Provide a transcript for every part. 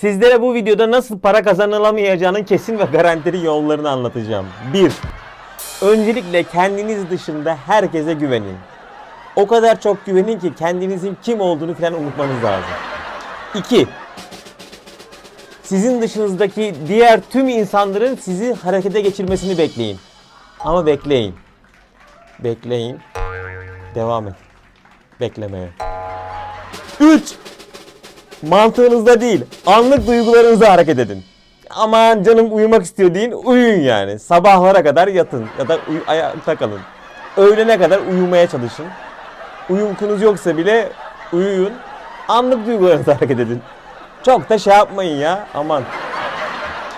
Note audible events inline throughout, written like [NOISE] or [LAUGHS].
Sizlere bu videoda nasıl para kazanılamayacağının kesin ve garantili yollarını anlatacağım. 1. Öncelikle kendiniz dışında herkese güvenin. O kadar çok güvenin ki kendinizin kim olduğunu falan unutmanız lazım. 2. Sizin dışınızdaki diğer tüm insanların sizi harekete geçirmesini bekleyin. Ama bekleyin. Bekleyin. Devam et. Beklemeye. 3. Mantığınızda değil, anlık duygularınızla hareket edin. Aman canım uyumak istiyor deyin, uyuyun yani. Sabahlara kadar yatın ya da uy- ayakta kalın. Öğlene kadar uyumaya çalışın. Uykunuz yoksa bile uyuyun. Anlık duygularınızla hareket edin. Çok da şey yapmayın ya, aman.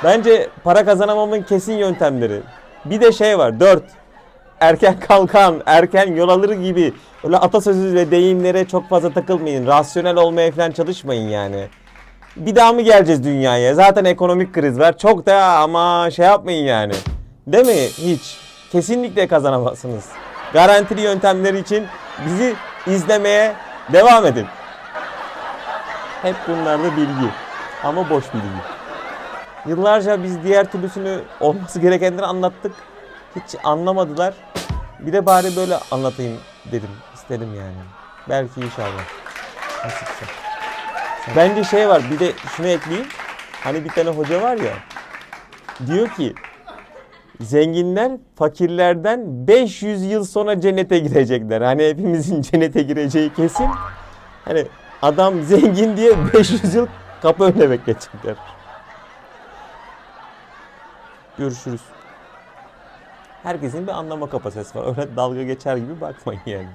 Bence para kazanamamın kesin yöntemleri. Bir de şey var, 4. Erken kalkan, erken yol alır gibi öyle atasözü ve deyimlere çok fazla takılmayın. Rasyonel olmaya falan çalışmayın yani. Bir daha mı geleceğiz dünyaya? Zaten ekonomik kriz var. Çok da ama şey yapmayın yani. Değil mi? Hiç. Kesinlikle kazanamazsınız. Garantili yöntemleri için bizi izlemeye devam edin. Hep bunlarda bilgi. Ama boş bilgi. Yıllarca biz diğer türlüsünü olması gerekenleri anlattık. Hiç anlamadılar. Bir de bari böyle anlatayım dedim. istedim yani. Belki inşallah. Nasipse. Bence şey var bir de şunu ekleyeyim. Hani bir tane hoca var ya. Diyor ki zenginler fakirlerden 500 yıl sonra cennete girecekler. Hani hepimizin [LAUGHS] cennete gireceği kesin. Hani adam zengin diye 500 yıl kapı önüne bekleyecekler. Görüşürüz. Herkesin bir anlama kapasitesi var. Öyle dalga geçer gibi bakmayın yani.